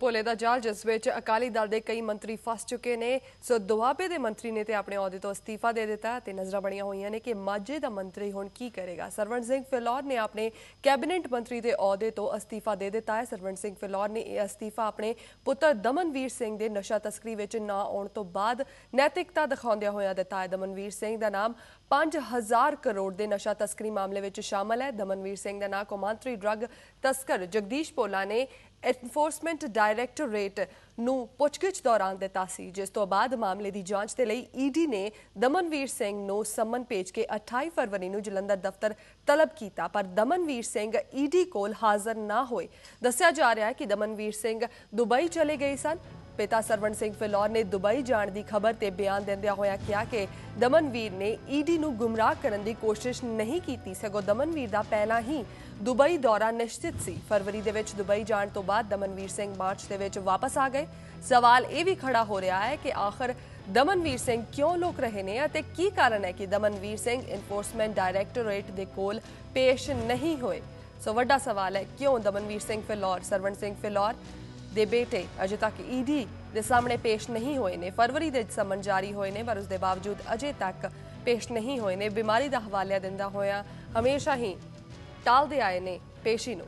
ਭੋਲੇ ਦਾ ਜਾਲ, ਜਿਸ ਵਿੱਚ ਅਕਾਲੀ ਦਲ ਦੇ ਕਈ ਮੰਤਰੀ ਫਸ ਚੁੱਕੇ ਨੇ। ਸੋ ਦੁਆਬੇ ਦੇ ਮੰਤਰੀ ਨੇ ਤੇ ਆਪਣੇ ਅਹੁਦੇ ਤੋਂ ਅਸਤੀਫਾ ਦੇ ਦਿੱਤਾ ਤੇ ਨਜ਼ਰਾਂ ਬਣੀਆਂ ਹੋਈਆਂ ਨੇ ਕਿ ਮਾਝੇ ਦਾ ਮੰਤਰੀ ਹੁਣ ਕੀ ਕਰੇਗਾ। ਸਰਵਣ ਸਿੰਘ ਫਿਲੌਰ ਨੇ ਆਪਣੇ ਕੈਬਨਿਟ ਮੰਤਰੀ ਦੇ ਅਹੁਦੇ ਤੋਂ ਅਸਤੀਫਾ ਦੇ ਦਿੱਤਾ ਹੈ। ਸਰਵਣ ਸਿੰਘ ਫਿਲੌਰ ਨੇ ਇਹ ਅਸਤੀਫਾ ਆਪਣੇ ਪੁੱਤਰ ਦਮਨਵੀਰ ਸਿੰਘ ਦੇ ਨਸ਼ਾ ਤਸਕਰੀ ਵਿੱਚ ਨਾ ਆਉਣ ਤੋਂ ਬਾਅਦ ਨੈਤਿਕਤਾ ਦਿਖਾਉਂਦਿਆਂ ਹੋਇਆ ਦਿੱਤਾ ਹੈ। ਦਮਨਵੀਰ ਸਿੰਘ ਦਾ ਨਾਮ 5000 ਕਰੋੜ ਦੇ ਨਸ਼ਾ ਤਸਕਰੀ ਮਾਮਲੇ ਵਿੱਚ ਸ਼ਾਮਲ ਹੈ। ਦਮਨਵੀਰ ਸਿੰਘ ਦਾ ਨਾਮ ਕੌਮਾਂਤਰੀ ਡਰੱਗ ਤਸਕਰ ਜਗਦੀਸ਼ ਪੋਲਾ ਨੇ ਐਨਫੋਰਸਮੈਂਟ ਡਾਇਰੈਕਟੋਰੇਟ ਨੂੰ ਪੁੱਛਗਿੱਛ ਦੌਰਾਨ ਦਿੱਤਾ ਸੀ, ਜਿਸ ਤੋਂ ਬਾਅਦ ਮਾਮਲੇ ਦੀ ਜਾਂਚ ਦੇ ਲਈ ਈਡੀ ਨੇ ਦਮਨਵੀਰ ਸਿੰਘ ਨੂੰ ਸੰਮਨ ਭੇਜ ਕੇ 28 ਫਰਵਰੀ ਨੂੰ ਜਲੰਧਰ ਦਫ਼ਤਰ ਤਲਬ ਕੀਤਾ, ਪਰ ਦਮਨਵੀਰ ਸਿੰਘ ਈਡੀ ਕੋਲ ਹਾਜ਼ਰ ਨਾ ਹੋਏ। ਦੱਸਿਆ ਜਾ ਰਿਹਾ ਹੈ ਕਿ ਦਮਨਵੀਰ ਸਿੰਘ ਦੁਬਈ ਚਲੇ ਗਏ ਸਨ। ਪਿਤਾ ਸਰਵਣ ਸਿੰਘ ਫਿਲੌਰ ਨੇ ਦੁਬਈ ਜਾਣ ਦੀ ਖਬਰ ਤੇ ਬਿਆਨ ਦਿੰਦਿਆਂ ਹੋਇਆ ਕਿਹਾ ਕਿ ਦਮਨਵੀਰ ਨੇ ਈਡੀ ਨੂੰ ਗੁੰਮਰਾਹ ਕਰਨ ਦੀ ਕੋਸ਼ਿਸ਼ ਨਹੀਂ ਕੀਤੀ। ਸਗੋਂ ਦਮਨਵੀਰ ਦਾ ਪਹਿਲਾਂ ਹੀ ਦੁਬਈ ਦੌਰਾ ਨਿਸ਼ਚਿਤ ਸੀ। ਫਰਵਰੀ ਦੇ ਵਿੱਚ ਦੁਬਈ ਜਾਣ ਤੋਂ ਬਾਅਦ ਦਮਨਵੀਰ ਸਿੰਘ ਮਾਰਚ ਦੇ ਵਿੱਚ ਵਾਪਸ ਆ ਗਏ। ਸਵਾਲ ਇਹ ਵੀ ਖੜਾ ਹੋ ਰਿਹਾ ਹੈ ਕਿ ਆਖਰ ਦਮਨਵੀਰ ਸਿੰਘ ਕਿਉਂ ਲੋਕ ਰਹੇ ਨੇ ਅਤੇ ਕੀ ਕਾਰਨ ਹੈ ਕਿ ਦਮਨਵੀਰ ਸਿੰਘ ਇਨਫੋਰਸਮੈਂਟ ਡਾਇਰੈਕਟੋਰੇਟ ਦੇ ਕੋਲ ਪੇਸ਼ ਨਹੀਂ ਹੋਏ? ਸੋ ਵੱਡਾ ਸਵਾਲ ਹੈ, ਕਿਉਂ ਦਮਨਵੀਰ ਸਿੰਘ ਫਿਲੌਰ, ਸਰਵਣ ਸਿੰਘ ਫਿਲੌਰ? ਦੇ ਬੇਟੇ ਅਜੇ ਤੱਕ ਈਡੀ ਦੇ ਸਾਹਮਣੇ ਪੇਸ਼ ਨਹੀਂ ਹੋਏ ਨੇ। ਫਰਵਰੀ ਦੇ ਸਮਨ ਜਾਰੀ ਹੋਏ ਨੇ, ਪਰ ਉਸ ਦੇ ਬਾਵਜੂਦ ਅਜੇ ਤੱਕ ਪੇਸ਼ ਨਹੀਂ ਹੋਏ ਨੇ। ਬਿਮਾਰੀ ਦਾ ਹਵਾਲਾ ਦਿੰਦਾ ਹੋਇਆ ਹਮੇਸ਼ਾ ਹੀ ਟਾਲਦੇ ਆਏ ਨੇ ਪੇਸ਼ੀ ਨੂੰ।